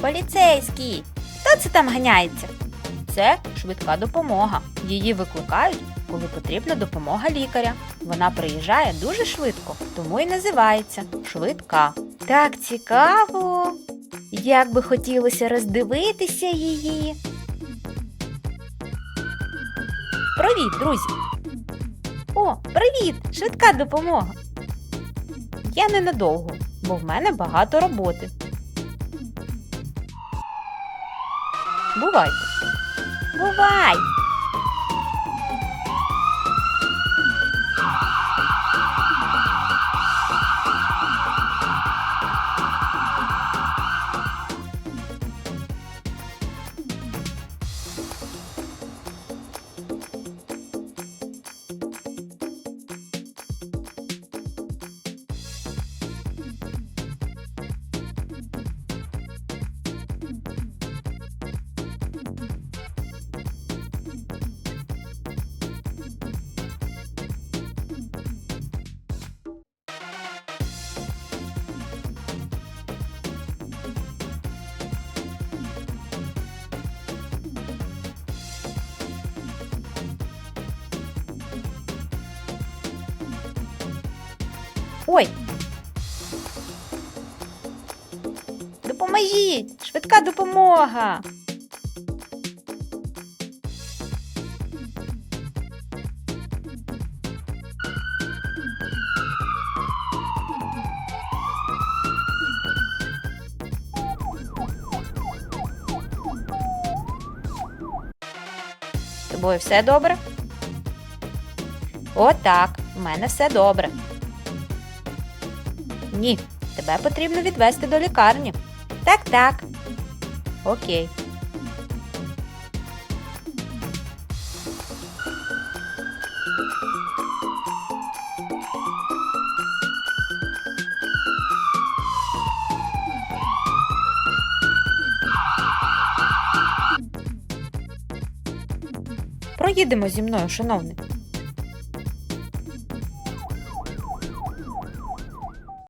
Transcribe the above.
Поліцейський! Хто це там ганяється? Це швидка допомога. Її викликають, коли потрібна допомога лікаря. Вона приїжджає дуже швидко, тому і називається швидка. Так цікаво. Як би хотілося роздивитися її. Привіт, друзі! О, привіт! Швидка допомога. Я ненадовго, бо в мене багато роботи. Бувайте. Бувай! Ой. Допоможіть! Швидка допомога. З тобою все добре? Отак, в мене все добре. Ні, тебе потрібно відвести до лікарні. Так, так. Окей. Проїдемо зі мною, шановний.